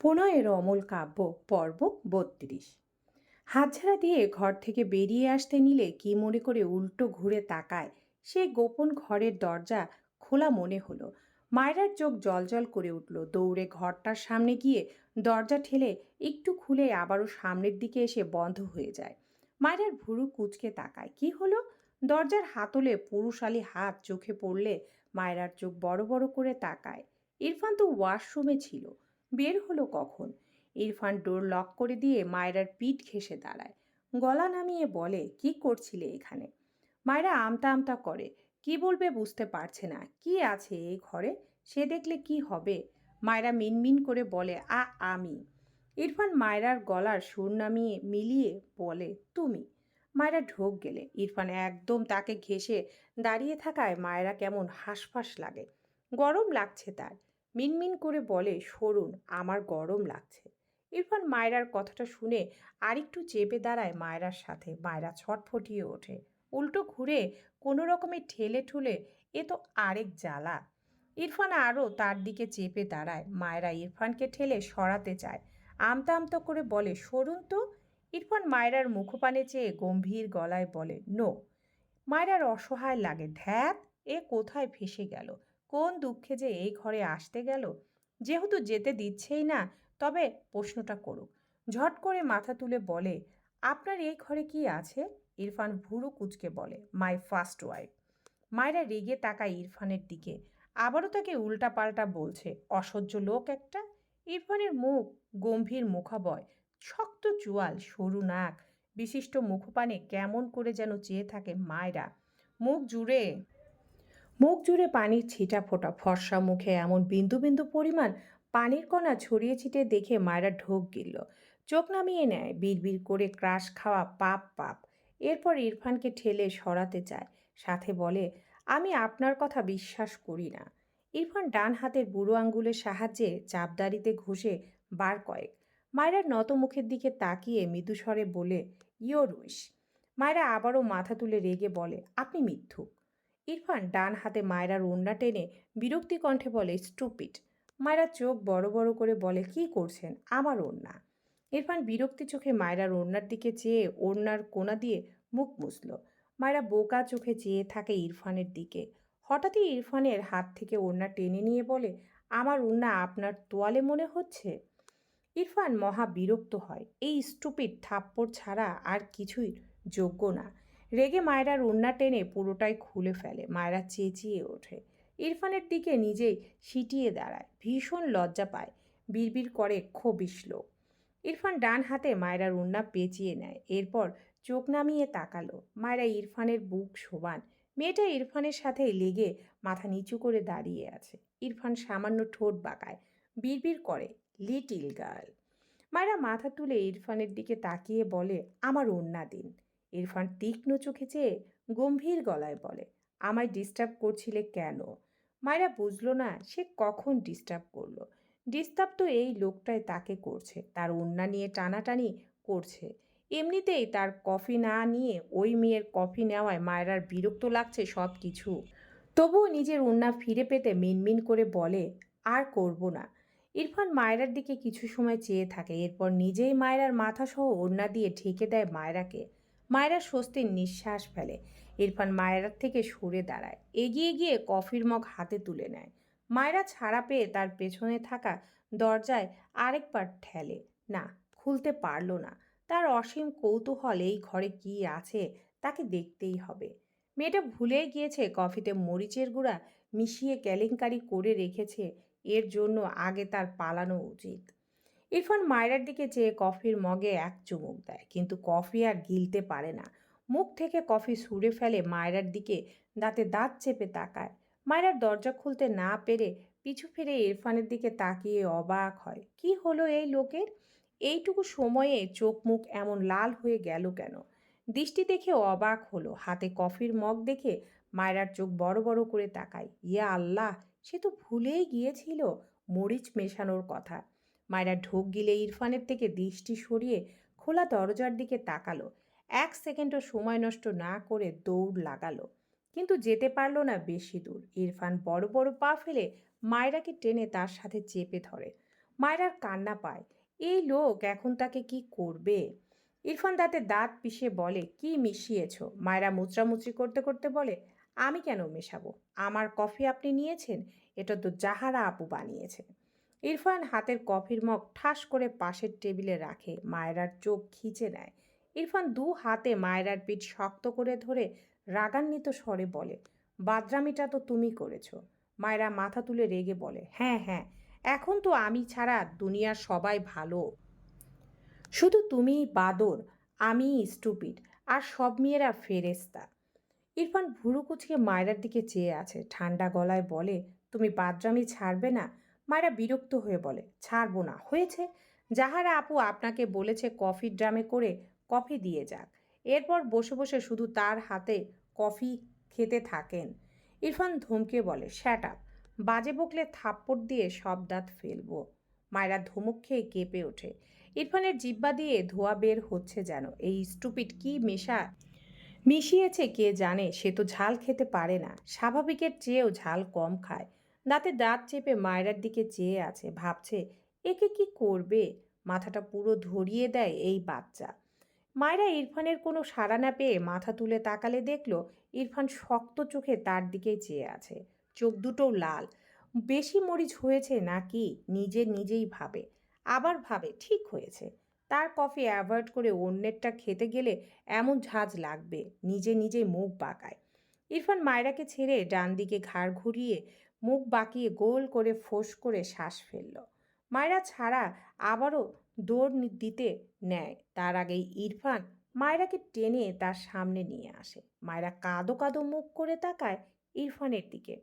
প্রণয়ের অমল কাব্য, পর্ব বত্রিশ। হাতছাড়া দিয়ে ঘর থেকে বেরিয়ে আসতে নিলে কি মনে করে উল্টো ঘুরে তাকায়? সে গোপন ঘরের দরজা খোলা মনে হলো। মায়রার চোখ জলজল করে উঠল। দৌড়ে ঘরটার সামনে গিয়ে দরজা ঠেলে একটু খুলে আবারও সামনের দিকে এসে বন্ধ হয়ে যায়। মায়রার ভুরু কুচকে তাকায়। কি হলো? দরজার হাতলে পুরুষালী হাত চোখে পড়লে মায়রার চোখ বড় বড় করে তাকায়। ইরফান তো ওয়াশরুমে ছিল। বের হলো কখন? ইরফান ডোর লক করে দিয়ে মায়রার পিঠ ঘেসে দাঁড়ায়। গলা নামিয়ে বলে, কি করছিলে এখানে? মায়রা আমতা আমতা করে, কি বলবে বুঝতে পারছে না। কি আছে এই ঘরে? সে দেখলে কি হবে? মায়রা মিনমিন করে বলে, আ, আমি। ইরফান মায়রার গলার সুর নামিয়ে মিলিয়ে বলে, তুমি? মায়রা ঢোক গেলে। ইরফান একদম তাকে ঘেসে দাঁড়িয়ে থাকায় মায়রা কেমন হাঁসফাঁস লাগে। গরম লাগছে তার। মিনমিন করে বলে, সরুন, আমার গরম লাগছে। ইরফান মায়রার কথাটা শুনে আরেকটু চেপে দাঁড়ায় মায়রার সাথে। মায়রা ছটফটিয়ে ওঠে। উল্টো ঘুরে কোনো রকমে ঠেলে ঠুলে এ তো আরেক জ্বালা। ইরফান আরও তার দিকে চেপে দাঁড়ায়। মায়রা ইরফানকে ঠেলে সরাতে চায়। আমতা আমতা করে বলে, সরুন তো? ইরফান মায়রার মুখপানে চেয়ে গম্ভীর গলায় বলে, নো। মায়রার অসহায় লাগে ধ্যাত এ কোথায় ফেসে গেল? কোন দুঃখে যে এই ঘরে আসতে গেল, যেহেতু যেতে দিচ্ছেই না, তবে প্রশ্নটা করুক। ঝট করে মাথা তুলে বলে, আপনার এই ঘরে কি আছে? ইরফান ভুরু কুচকে বলে মাই ফার্স্ট ওয়াইফ মায়েরা রেগে তাকায় ইরফানের দিকে। আবারও তাকে উল্টাপাল্টা বলছে, অসহ্য লোক একটা। ইরফানের মুখ গম্ভীর মুখাবয়, শক্ত চুয়াল, সরু নাক, বিশিষ্ট মুখপানে কেমন করে যেন চেয়ে থাকে মায়েরা। মুখ জুড়ে মুখ জুড়ে পানির ছিটা ফোটা, ফর্সা মুখে এমন বিন্দু বিন্দু পরিমাণ পানির কণা ছড়িয়ে ছিটে দেখে মায়েরা ঢোক গিলল। চোখ নামিয়ে নেয়, বিড়বিড় করে ক্রাশ খাওয়া পাপ পাপ। এরপর ইরফানকে ঠেলে সরাতে চায়। সাথে বলে, আমি আপনার কথা বিশ্বাস করি না। ইরফান ডান হাতের বুড়ো আঙ্গুলের সাহায্যে চাপদারিতে ঘষে বার কয়েক। মায়েরার নত মুখের দিকে তাকিয়ে মৃদুস্বরে বলে ইয়োর উইশ মায়েরা আবারও মাথা তুলে রেগে বলে, আপনি মিথ্যুক ইরফান ডান হাতে মায়রার ওড়না টেনে বিরক্তি কণ্ঠে বলে, স্টুপিড। মায়রা চোখ বড় বড় করে বলে, কি করছেন? আমার ওড়না। ইরফান বিরক্তি চোখে মায়রার ওড়নার দিকে চেয়ে ওড়নার কোনা দিয়ে মুখ মুছল। মায়রা বোকা চোখে চেয়ে থাকে ইরফানের দিকে। হঠাৎই ইরফানের হাত থেকে ওড়না টেনে নিয়ে বলে, আমার ওড়না আপনার তোয়ালে মনে হচ্ছে? ইরফান মহা বিরক্ত হয়। এই স্টুপিড থাপ্পড় ছাড়া আর কিছুই যোগ্য না। রেগে মায়রার ওড়না টেনে পুরোটাই খুলে ফেলে। মায়েরা চেঁচিয়ে ওঠে। ইরফানের দিকে নিজেই সিটিয়ে দাঁড়ায়। ভীষণ লজ্জা পায়। বিড়বিড় করে ক্ষোভিস লোক ইরফান ডান হাতে মায়রার ওড়না পেঁচিয়ে নেয়। এরপর চোখ নামিয়ে তাকালো। মায়েরা ইরফানের বুক শোবান। মেয়েটা ইরফানের সাথে লেগে মাথা নিচু করে দাঁড়িয়ে আছে। ইরফান সামান্য ঠোঁট বাঁকায়। বিড়বিড় করে, লিটিল গার্ল। মায়েরা মাথা তুলে ইরফানের দিকে তাকিয়ে বলে, আমার ওড়না দিন। ইরফান তীক্ষ্ণ চোখে চেয়ে গম্ভীর গলায় বলে, আমায় ডিস্টার্ব করছিলে কেন? মায়েরা বুঝলো না সে কখন ডিস্টার্ব করল। ডিস্টার্ব তো এই লোকটাই তাকে করছে, তার ওড়না নিয়ে টানাটানি করছে। এমনিতেই তার কফি না নিয়ে ওই মেয়ের কফি নেওয়ায় মায়েরার বিরক্ত লাগছে সব কিছু তবুও নিজের ওড়না ফিরে পেতে মিনমিন করে বলে, আর করব না। ইরফান মায়রার দিকে কিছু সময় চেয়ে থাকে, এরপর নিজেই মায়রার মাথা সহ ওড়না দিয়ে ঢেকে দেয় মায়রাকে। মায়েরা স্বস্তির নিঃশ্বাস ফেলে। ইরফান মায়েরার থেকে সরে দাঁড়ায়। এগিয়ে গিয়ে কফির মগ হাতে তুলে নেয়। মায়েরা ছাড়া পেয়ে তার পেছনে থাকা দরজায় আরেকবার ঠেলে। না, খুলতে পারল না। তার অসীম কৌতূহল এই ঘরে কি আছে তাকে দেখতেই হবে। মেয়েটা ভুলেই গিয়েছে কফিতে মরিচের গুঁড়া মিশিয়ে কেলেঙ্কারি করে রেখেছে। এর জন্য আগে তার পালানো উচিত। ইরফান মায়রার দিকে চেয়ে কফির মগে এক চুমুক দেয়। কিন্তু কফি আর গিলতে পারে না। মুখ থেকে কফি সুরে ফেলে মায়রার দিকে দাঁতে দাঁত চেপে তাকায়। মায়রার দরজা খুলতে না পেরে পিছু ফিরে ইরফানের দিকে তাকিয়ে অবাক হয়। কি হলো এই লোকের? এইটুকু সময়ে চোখ মুখ এমন লাল হয়ে গেল কেন? দৃষ্টি দেখে অবাক হলো। হাতে কফির মগ দেখে মায়রার চোখ বড় বড় করে তাকায়। ইয়া আল্লাহ, সে তো ভুলেই গিয়েছিল মরিচ মেশানোর কথা। মায়েরা ঢোক গিলে ইরফানের থেকে দৃষ্টি সরিয়ে খোলা দরজার দিকে তাকালো। এক সেকেন্ডও সময় নষ্ট না করে দৌড় লাগালো। কিন্তু যেতে পারল না বেশি দূর। ইরফান বড় বড় পা ফেলে মায়রাকে টেনে তার সাথে চেপে ধরে। মায়রার কান্না পায়, এই লোক এখন তাকে কি করবে? ইরফান দাঁতে দাঁত পিষে বলে, কি মিশিয়েছ? মায়রা মুচড়ামুচড়ি করতে করতে বলে, আমি কেন মেশাবো? আমার কফি আপনি নিয়েছেন? এটা তো জাহারা আপু বানিয়েছে। ইরফান হাতের কফির মগ ঠাস করে পাশের টেবিলে রাখে, মায়রার চোখ খিচে নেয়। ইরফান দু হাতে মায়রার পিঠ শক্ত করে ধরে রাগান্বিত স্বরে বলে, বাদরামিটা তো তুমি করেছ। মায়রা মাথা তুলে রেগে বলে হ্যাঁ হ্যাঁ এখন তো আমি ছাড়া দুনিয়ার সবাই ভালো। শুধু তুমিই বাদর আমি স্টুপিড, আর সব মেয়েরা ফেরেস্তা ইরফান ভুরু কুচকে মায়রার দিকে চেয়ে আছে, ঠান্ডা গলায় বলে, তুমি বাদরামি ছাড়বে না মায়েরা বিরক্ত হয়ে বলে, ছাড়বো না। হয়েছে। যাহারা আপু আপনাকে বলেছে কফির ড্রামে করে, কফি দিয়ে যাক। এরপর বসে বসে শুধু তার হাতে কফি খেতে থাকেন। ইরফান ধমকে বলে, শ্যাট আপ। বাজে বকলে থাপ্পড় দিয়ে সব দাঁত ফেলব। মায়েরা ধমক খেয়ে কেঁপে ওঠে। ইরফানের জিব্বা দিয়ে ধোয়া বের হচ্ছে যেন। এই স্টুপিড কি মেশা, মিশিয়েছে কে জানে, সে তো ঝাল খেতে পারে না। স্বাভাবিকের চেয়েও ঝাল কম খায়। দাঁতে দাঁত চেপে মায়রার দিকে চেয়ে আছে, ভাবছে, একে কি করবে? মাথাটা পুরো ধরিয়ে দেয় এই বাচ্চা। মায়েরা ইরফানের কোনো সাড়া না পেয়ে মাথা তুলে তাকালে দেখল, ইরফান শক্ত চোখে তার দিকেই চেয়ে আছে। চোখ দুটোও লাল। বেশি মরিচ হয়েছে নাকি? নিজে নিজেই ভাবে। আবার ভাবে, ঠিক হয়েছে। তার কফি অ্যাভয়েড করে অন্যেরটা খেতে গেলে এমন ঝাঁজ লাগবে, নিজে নিজেই মুখ বাঁকায়। ইরফান মায়রাকে ছেড়ে ডান দিকে ঘাড় ঘুরিয়ে মুখ বাঁকিয়ে গোল করে ফোঁস করে শ্বাস ফেলল। মায়রা ছাড়া আবারও দৌড় দিতে নেয়। তার আগেই ইরফান মায়রাকে টেনে তার সামনে নিয়ে আসে। মায়রা কাঁদো কাঁদো মুখ করে তাকায় ইরফানের দিকে।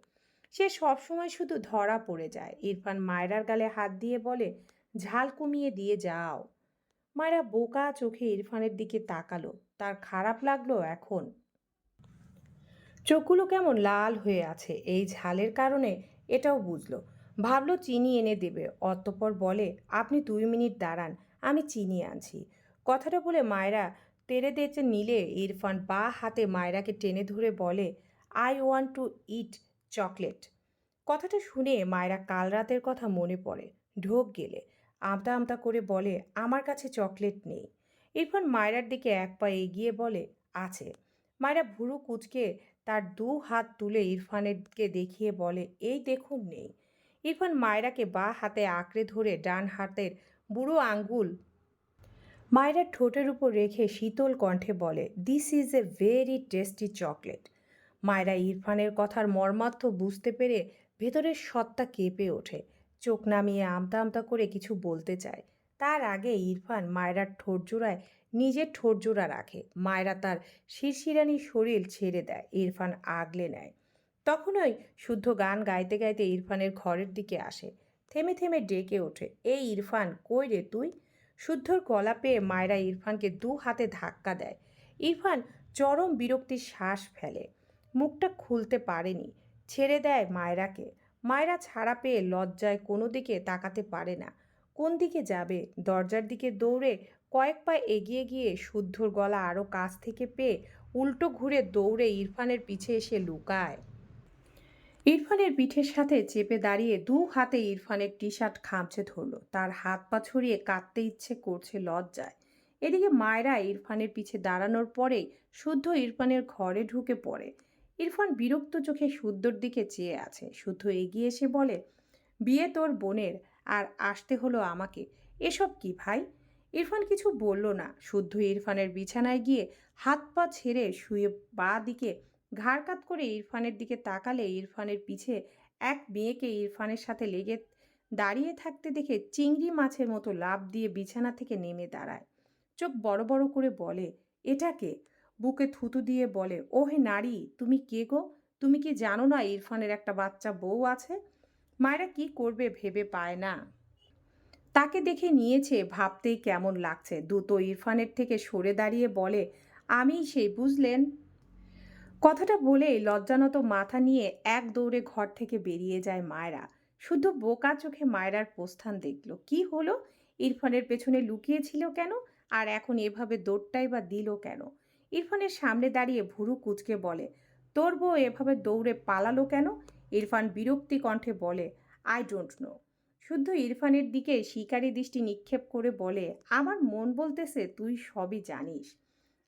সে সবসময় শুধু ধরা পড়ে যায়। ইরফান মায়রার গালে হাত দিয়ে বলে, ঝাল কমিয়ে দিয়ে যাও। মায়েরা বোকা চোখে ইরফানের দিকে তাকালো। তার খারাপ লাগল এখন। চোখগুলো কেমন লাল হয়ে আছে? এই ঝালের কারণে এটাও বুঝলো। ভাবলো চিনি এনে দেবে। অতঃপর বলে, আপনি দুই মিনিট দাঁড়ান, আমি চিনি আনছি। কথাটা বলে মায়েরা তেড়ে তেচে নিলে ইরফান বা হাতে মায়রাকে টেনে ধরে বলে I want to eat chocolate কথাটা শুনে মায়েরা কাল রাতের কথা মনে পড়ে। ঢোক গেলে, আমতা আমতা করে বলে, আমার কাছে চকলেট নেই। ইরফান মায়রার দিকে এক পা এগিয়ে বলে, আছে। মায়রা ভুরু কুচকে তার দু হাত তুলে ইরফানেরকে দেখিয়ে বলে, এই দেখুন নেই। ইরফান মায়রাকে বা হাতে আঁকড়ে ধরে ডান হাতের বুড়ো আঙ্গুল মায়েরার ঠোঁটের উপর রেখে শীতল কণ্ঠে বলে this is a very tasty chocolate মায়েরা ইরফানের কথার মর্মার্থ বুঝতে পেরে ভেতরের সত্তা কেঁপে ওঠে। চোখ নামিয়ে আমতা আমতা করে কিছু বলতে চায়। তার আগে ইরফান মায়রার ঠোঁট জোড়ায় নিজের ঠোঁট জোড়া রাখে। মায়রা তার শিরশিরানি শরীর ছেড়ে দেয়, ইরফান আগলে নেয়। তখনই শুদ্ধ গান গাইতে গাইতে ইরফানের ঘরের দিকে আসে, থেমে থেমে ডেকে ওঠে। এই ইরফান, কই রে তুই? শুদ্ধর গলা পেয়ে মায়রা ইরফানকে দু হাতে ধাক্কা দেয়। ইরফান চরম বিরক্তির শ্বাস ফেলে। মুখটা খুলতে পারেনি, ছেড়ে দেয় মায়রাকে। মায়রা ছাড়া পেয়ে লজ্জায় কোনো দিকে তাকাতে পারে না। কোন দিকে যাবে? দরজার দিকে দৌড়ে কয়েক পা এগিয়ে গিয়ে শুদ্ধর গলা আরও কাছ থেকে পেয়ে উল্টো ঘুরে দৌড়ে ইরফানের পিছে এসে লুকায়। ইরফানের পিঠের সাথে চেপে দাঁড়িয়ে দু হাতে ইরফানের টি শার্ট খামচে ধরলো। তার হাত পা ছড়িয়ে কাঁদতে ইচ্ছে করছে লজ্জায়। এদিকে মায়েরা ইরফানের পিছে দাঁড়ানোর পরেই শুদ্ধ ইরফানের ঘরে ঢুকে পড়ে। ইরফান বিরক্ত চোখে শুদ্ধর দিকে চেয়ে আছে। শুদ্ধ এগিয়ে এসে বলে, বিয়ে তোর বোনের, আর আসতে হলো আমাকে। এসব কি ভাই? ইরফান কিছু বলল না। শুদ্ধ ইরফানের বিছানায় গিয়ে হাত পা ছেড়ে শুয়ে বা দিকে ঘাড় কাত করে ইরফানের দিকে তাকালে ইরফানের পিছে এক মেয়েকে ইরফানের সাথে লেগে দাঁড়িয়ে থাকতে দেখে চিংড়ি মাছের মতো লাভ দিয়ে বিছানা থেকে নেমে দাঁড়ায়। চোখ বড় বড় করে বলে এটাকে বুকে থুতু দিয়ে বলে ও হে নারী, তুমি কে গো? তুমি কি জানো না ইরফানের একটা বাচ্চা বউ আছে? মায়েরা কি করবে ভেবে পায় না। তাকে দেখে নিয়েছে, ভাবতেই কেমন লাগছে। দ্রুত ইরফানের থেকে সরে দাঁড়িয়ে বলে আমি সেই, বুঝলেন? কথাটা বলেই লজ্জানত মাথা নিয়ে এক দৌড়ে ঘর থেকে বেরিয়ে যায় মায়রা। শুধু বোকা চোখে মায়রার প্রস্থান দেখল। কি হলো? ইরফানের পেছনে লুকিয়েছিল কেন? আর এখন এভাবে দৌড়টাই বা দিল কেন? ইরফানের সামনে দাঁড়িয়ে ভুরু কুচকে বলে, তোর বউ এভাবে দৌড়ে পালালো কেন? ইরফান বিরক্তি কণ্ঠে বলে আই ডোন্ট নো শুদ্ধ ইরফানের দিকে শিকারী দৃষ্টি নিক্ষেপ করে বলে, আমার মন বলতেছে তুই সবই জানিস।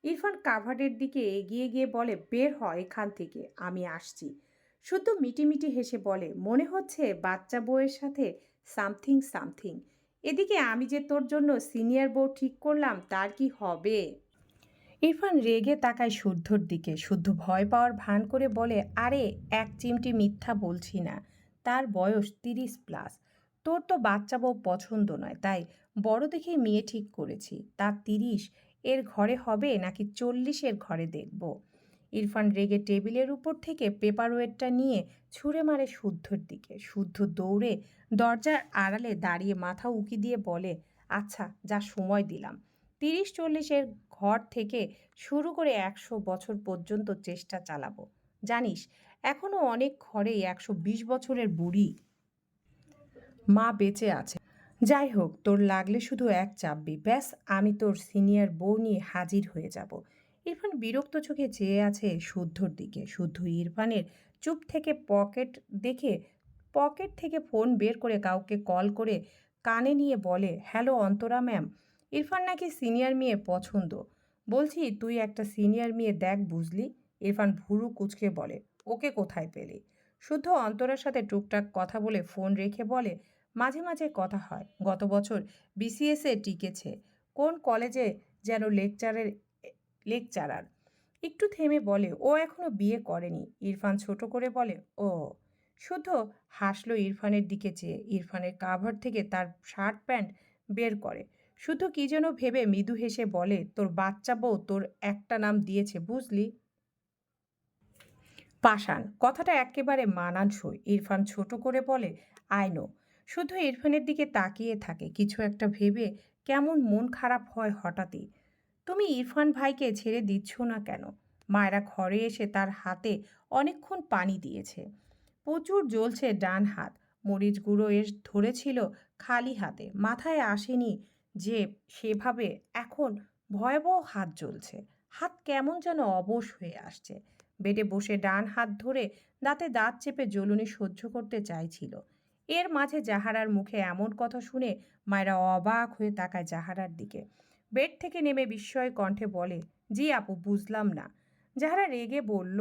ইরফান কাভার্ডের দিকে এগিয়ে গিয়ে বলে, বের হ এখান থেকে, আমি আসছি। শুদ্ধ মিটিমিটি হেসে বলে, মনে হচ্ছে বাচ্চা বউয়ের সাথে সামথিং সামথিং। এদিকে আমি যে তোর জন্য সিনিয়র বউ ঠিক করলাম, তার কি হবে? ইরফান রেগে তাকায় শুদ্ধর দিকে। শুদ্ধ ভয় পাওয়ার ভান করে বলে, আরে, এক চিমটি মিথ্যা বলছি না। তার বয়স তিরিশ প্লাস। তোর তো বাচ্চা বউ পছন্দ নয়, তাই বড় দেখে মেয়ে ঠিক করেছি। তার তিরিশ এর ঘরে হবে নাকি চল্লিশের ঘরে দেখব? ইরফান রেগে টেবিলের উপর থেকে পেপার ওয়েটটা নিয়ে ছুঁড়ে মারে শুদ্ধর দিকে। শুদ্ধ দৌড়ে দরজার আড়ালে দাঁড়িয়ে মাথা উকি দিয়ে বলে আচ্ছা যা সময় দিলাম। তিরিশ চল্লিশের ঘর থেকে শুরু করে একশো বছর পর্যন্ত চেষ্টা চালাবো। জানিস এখনও অনেক ঘরেই একশো বিশ বছরের বুড়ি। মা বেঁচে আছে। যাই হোক তোর লাগলে শুধু এক চাপবি। ব্যাস, আমি তোর সিনিয়র বউ নিয়ে হাজির হয়ে যাব। ইরফান বিরক্ত চোখে চেয়ে আছে শুদ্ধর দিকে। শুদ্ধ ইরফানের চুপ থেকে পকেট দেখে, পকেট থেকে ফোন বের করে কাউকে কল করে কানে নিয়ে বলে, হ্যালো অন্তরা ম্যাম, ইরফান নাকি সিনিয়র মেয়ে পছন্দ? বলছি, তুই একটা সিনিয়র মেয়ে দেখ, বুঝলি? ইরফান ভুরু কুচকে বলে, ওকে কোথায় পেলি? শুদ্ধ অন্তরার সাথে টুকটাক কথা বলে ফোন রেখে বলে মাঝে মাঝে কথা হয়, গত বছর বিসিএসে টিকেছে, কোন কলেজে যেন লেকচারের, লেকচারার? একটু থেমে বলে, ও এখনও বিয়ে করেনি। ইরফান ছোট করে বলে, ও। শুদ্ধ হাসলো ইরফানের দিকে চেয়ে, ইরফানের কাভার থেকে তার শার্ট প্যান্ট বের করে। শুধু কি যেন ভেবে মৃদু হেসে বলে, তোর বাচ্চা বউ তোর একটা নাম দিয়েছে, বুঝলি? পাষাণ, কথাটা একেবারে মানানসই। ইরফান ছোট করে বলে আইনো শুধু ইরফানের দিকে তাকিয়ে থাকে, কিছু একটা ভেবে কেমন মন খারাপ হয় হঠাৎই। তুমি ইরফান ভাইকে ছেড়ে দিচ্ছ না কেন? মায়েরা ঘরে এসে তার হাতে অনেকক্ষণ পানি দিয়েছে। প্রচুর জ্বলছে ডান হাত। মরিচ গুঁড়ো এর ধরেছিল খালি হাতে। মাথায় আসেনি যে সেভাবে এখন ভয়াবহ হাত জ্বলছে। হাত কেমন যেন অবশ হয়ে আসছে। বেডে বসে ডান হাত ধরে দাঁতে দাঁত চেপে জ্বলুনি সহ্য করতে চাইছিল। এর মাঝে জাহারার মুখে এমন কথা শুনে মায়েরা অবাক হয়ে তাকায় জাহারার দিকে। বেড থেকে নেমে বিস্ময় কণ্ঠে বলে, জি আপু, বুঝলাম না। যাহারা রেগে বলল,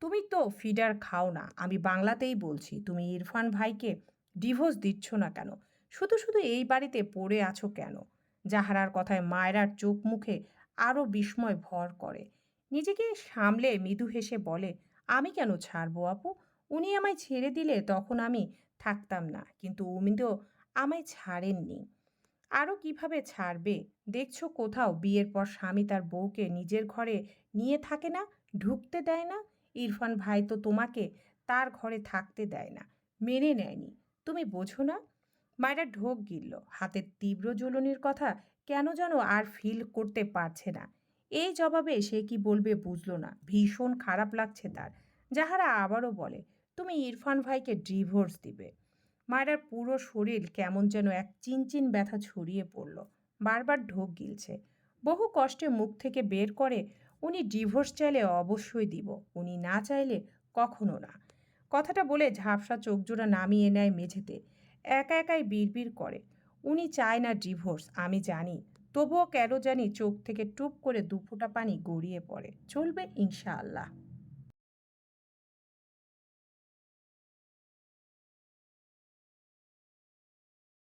তুমি তো ফিডার খাও না, আমি বাংলাতেই বলছি। তুমি ইরফান ভাইকে ডিভোর্স দিচ্ছ না কেন? শুধু শুধু এই বাড়িতে পড়ে আছো কেন? যাহারার কথায় মায়রার চোখ মুখে আরও বিস্ময় ভর করে। নিজেকে সামলে মৃদু হেসে বলে, আমি কেন ছাড়বো আপু? উনি আমায় ছেড়ে দিলে তখন আমি থাকতাম না। কিন্তু উনি আমায় ছাড়েননি। আরও কীভাবে ছাড়বে? দেখছ কোথাও বিয়ের পর স্বামী তার বউকে নিজের ঘরে নিয়ে থাকে না, ঢুকতে দেয় না? ইরফান ভাই তো তোমাকে তার ঘরে থাকতে দেয় না, মেনে নেয়নি। তুমি বোঝো না? মায়েরা ঢোক গিলল। হাতের তীব্র জ্বলনির কথা কেন যেন আর ফিল করতে পারছে না। এই জবাবে সে কি বলবে বুঝলো না। ভীষণ খারাপ লাগছে তার। যাহারা আবারও বলে তুমি ইরফান ভাইকে ডিভোর্স দিবে। মায়েরার পুরো শরীর কেমন যেন এক চিনচিন ব্যথা ছড়িয়ে পড়ল। বারবার ঢোক গিলছে। বহু কষ্টে মুখ থেকে বের করে উনি ডিভোর্স চাইলে অবশ্যই দিব, উনি না চাইলে কখনো না। কথাটা বলে ঝাপসা চোখজোড়া নামিয়ে নেয় মেঝেতে। একা একাই বিড়বিড় করে। উনি চায় না ডিভোর্স আমি জানি। তবুও কেন জানি চোখ থেকে টুপ করে দুফোঁটা পানি গড়িয়ে পড়ে। চলবে ইনশাআল্লাহ।